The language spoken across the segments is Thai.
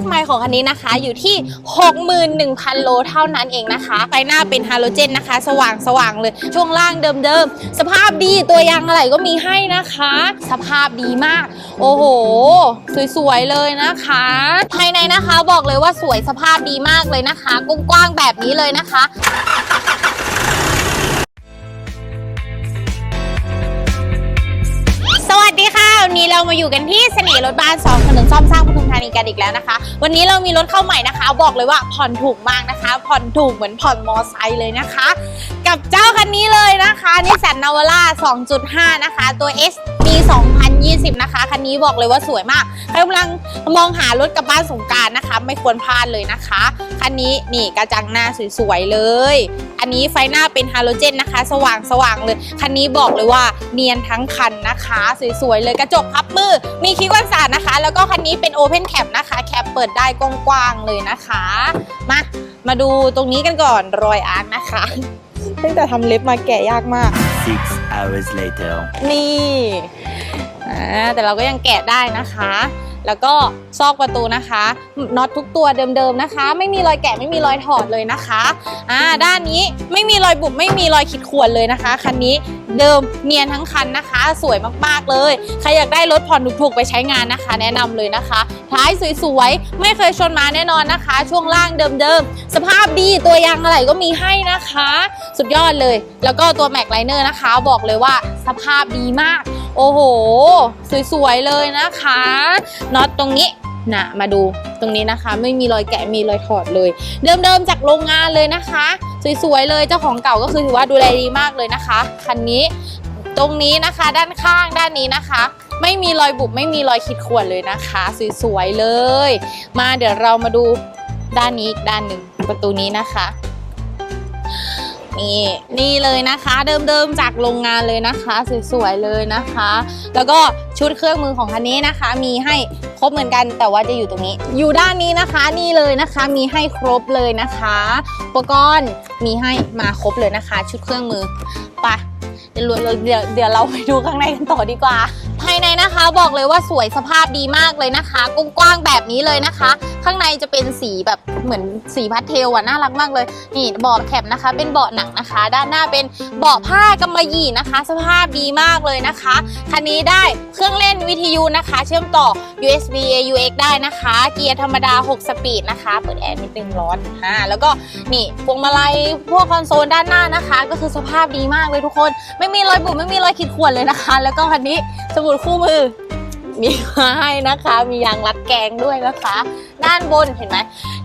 ขไมล์ของคันนี้นะคะ อยู่ที่ 61,000 โลเท่านั้นเองนะคะไฟหน้าเป็นฮาโลเจนนะคะ สว่างสว่างเลย ช่วงล่างเดิมๆ สภาพดีตัวยางอะไรก็มีให้นะคะ สภาพดีมาก โอ้โห สวยๆเลยนะคะ ภายในนะคะบอกเลยว่าสวยสภาพดีมากเลยนะคะกว้างๆแบบนี้เลยนะคะ เรามาอยู่กันที่เสน่ห์รถบ้าน2ถนนซ่อมสร้างปทุมธานีกันอีกแล้วนะคะ วันนี้เรามีรถเข้าใหม่นะคะ บอกเลยว่าผ่อนถูกมากนะคะ ผ่อนถูกเหมือนผ่อนมอไซค์เลยนะคะ กับเจ้าคันนี้เลยนะคะนิสสันนาวาร่า2.5 นะคะ ตัว S ปี 2 2020 นะคะ คันนี้บอกเลยว่าสวยมาก ใครกำลังมองหารถกลับบ้านสงกรารนะคะ ไม่ควรพลาดเลยนะคะ คันนี้นี่กระจังหน้าสวยๆเลย อันนี้ไฟหน้าเป็นฮาโลเจนนะคะ สว่างสว่างๆเลย คันนี้บอกเลยว่าเนียนทั้งคันนะคะ สวยๆเลยกระจกพับมือ มีคิ้วกันสาดนะคะ แล้วก็คันนี้เป็นโอเพนแคปนะคะ แคปเปิดได้กว้างๆเลยนะคะ มามาดูตรงนี้กันก่อนรอยอาร์ตนะคะตั้งแต่ทำเล็บมาแกะยากมาก Six hours later. นี่อ่า แต่เราก็ยังแกะได้นะคะ แล้วก็ซอกประตูนะคะน็อตทุกตัวเดิมๆนะคะ ไม่มีรอยแกะไม่มีรอยถอดเลยนะคะอ่าด้านนี้ไม่มีรอยบุบไม่มีรอยขีดข่วนเลยนะคะคันนี้เดิมเนียนทั้งคันนะคะ สวยมากๆเลยใครอยากได้รถผ่อนถูกๆไปใช้งานนะคะ แนะนำเลยนะคะ ท้ายสวยๆไม่เคยชนมาแน่นอนนะคะ ช่วงล่างเดิมๆสภาพดีตัวยางอะไรก็มีให้นะคะ สุดยอดเลย แล้วก็ตัวแม็กไลเนอร์นะคะ บอกเลยว่าสภาพดีมาก โอ้โห สวยๆเลยนะคะน็อตตรงนี้นะมาดูตรงนี้นะคะ ไม่มีรอยแกะมีรอยถอดเลย เดิมๆจากโรงงานเลยนะคะ สวยๆเลยเจ้าของเก่าก็คือถือว่าดูแลดีมากเลยนะคะคันนี้ตรงนี้นะคะด้านข้างด้านนี้นะคะ ไม่มีรอยบุบไม่มีรอยขีดข่วนเลยนะคะ สวยๆเลย มาเดี๋ยวเรามาดูด้านนี้อีกด้านหนึ่งประตูนี้นะคะ นี่นี่เลยนะคะ เดิมๆจากโรงงานเลยนะคะ สวยๆเลยนะคะ แล้วก็ชุดเครื่องมือของคันนี้นะคะ มีให้ครบเหมือนกันแต่ว่าจะอยู่ตรงนี้ อยู่ด้านนี้นะคะนี่เลยนะคะมีให้ครบเลยนะคะ อุปกรณ์มีให้มาครบเลยนะคะ ชุดเครื่องมือไป เดี๋ยวเดี๋ยวเราไปดูข้างในกันต่อดีกว่า ภายในนะคะบอกเลยว่าสวยสภาพดีมากเลยนะคะกว้างๆแบบนี้เลยนะคะ ข้างในจะเป็นสีแบบเหมือนสีพัสเทลอะน่ารักมากเลย นี่เบาะแคปนะคะ เป็นเบาะหนังนะคะ ด้านหน้าเป็นเบาะผ้ากำมะหยี่นะคะ สภาพดีมากเลยนะคะคันนี้ได้เครื่องเล่นวิทยุนะคะ เชื่อมต่อ USB AUX ได้นะคะ เกียร์ธรรมดา 6 สปีดนะคะ เปิดแอร์นิดนึงร้อนอ่าแล้วก็นี่พวงมาลัยพวกคอนโซลด้านหน้านะคะ ก็คือสภาพดีมากเลยทุกคนไม่ไมีรอยบุบไม่มีรอยขีดข่วนเลยนะคะ แล้วก็คันนี้สมุดคู่มือ มีมาให้นะคะ มียางรัดแกงด้วยนะคะ ด้านบนเห็นไหม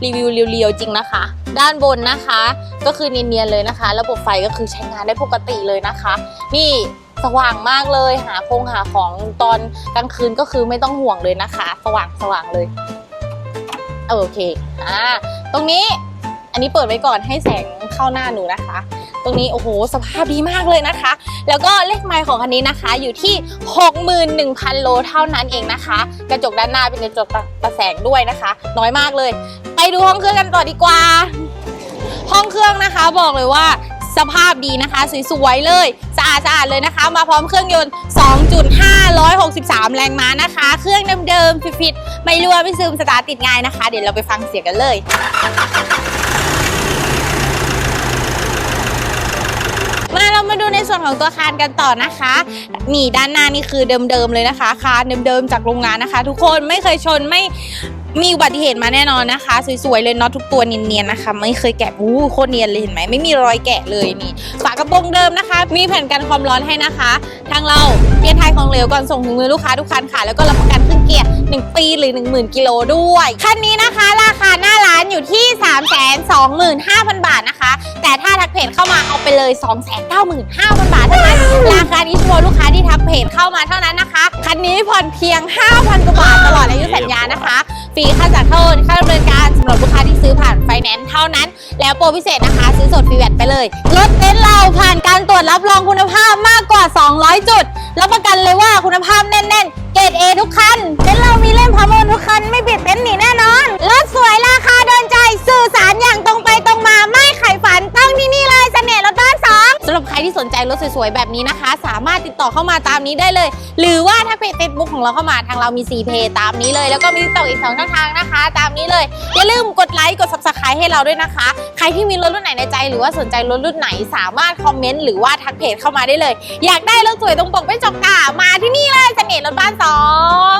รีวิวเรียวๆจริงนะคะ ด้านบนนะคะ ก็คือเนียนๆเลยนะคะ ระบบไฟก็คือใช้งานได้ปกติเลยนะคะ นี่สว่างมากเลยหาโครงหาของตอนกลางคืนก็คือไม่ต้องห่วงเลยนะคะ สว่างสว่างเลย โอเคอ่าตรงนี้ อันนี้เปิดไว้ก่อนให้แสงเข้าหน้าหนูนะคะ ตรงนี้โอ้โหสภาพดีมากเลยนะคะ แล้วก็เลขไมล์ของคันนี้นะคะ อยู่ที่ 61,000 โลเท่านั้นเองนะคะ กระจกด้านหน้าเป็นกระจกประแสงด้วยนะคะ น้อยมากเลย ไปดูห้องเครื่องกันต่อดีกว่า ห้องเครื่องนะคะบอกเลยว่าสภาพดีนะคะสวยๆเลยสะอาดสะอาดเลยนะคะ มาพร้อมเครื่องยนต์ 2.563 แรงม้านะคะ เครื่องเดิมๆฟิตๆไม่รั่วไม่ซึมสตาร์ทติดง่ายนะคะ เดี๋ยวเราไปฟังเสียงกันเลย มาเรามา ดูในส่วนของตัวคานกันต่อนะคะนี่ด้านหน้านี่คือเดิมๆเลยนะคะ คานเดิมๆจากโรงงานนะคะ ทุกคนไม่เคยชนไม่ มีอุบัติเหตุมาแน่นอนนะคะ สวยๆเลยเน็อตทุกตัวเนียนๆนะคะ ไม่เคยแกะอู้โคตรเนียนเลยเห็นไหมไม่มีรอยแกะเลยนี่ฝากระโปรงเดิมนะคะ มีแผ่นกันความร้อนให้นะคะ ทางเราเปลี่ยนไทยของเหลวก่อนส่งถึงมือลูกค้าทุกคันค่ะ แล้วก็รับประกันขึ้นเกียร์1 ปีหรือ 10,000 กิโลด้วยคันนี้นะคะ ราคาหน้าร้านอยู่ที่ 325,000 บาทนะคะ แต่ถ้าทักเพจเข้ามาเอาไปเลย 295,000 บาทเท่านั้นราคานี้เฉพาะลูกค้าที่ทักเพจเข้ามาเท่านั้นนะคะคันนี้ผ่อนเพียง 5,000กว่าบาทตลอด แล้วโปรพิเศษนะคะ ซื้อสดฟรีแวตไปเลยรถเต็นซ์เราผ่านการตรวจรับรองคุณภาพมากกว่า 200 จุดรับประกันเลยว่าคุณภาพแน่นๆ เกรด A ทุกคันเต็นซ์เรามีเล่มพาโมนทุกคันไม่บิดเต็นซ์หนีแน่นอนรถสวยราคาโดนใจสื่อสารอย่างตรง สวยๆแบบนี้นะคะ สามารถติดต่อเข้ามาตามนี้ได้เลย หรือว่าถ้าเพจ Facebook ของเราเข้ามาทางเรามี 4 เพจตามนี้เลย แล้วก็มีต่ออีก 2 ช่องทางนะคะ ตามนี้เลย อย่าลืมกดไลค์กด Subscribe ให้เราด้วยนะคะ ใครที่มีรถรุ่นไหนในใจ หรือว่าสนใจรถรุ่นไหนสามารถคอมเมนต์หรือว่าทักเพจเข้ามาได้เลย อยากได้รถสวยตรงปกไม่จกตามาที่นี่เลยเสน่ห์รถบ้านสอง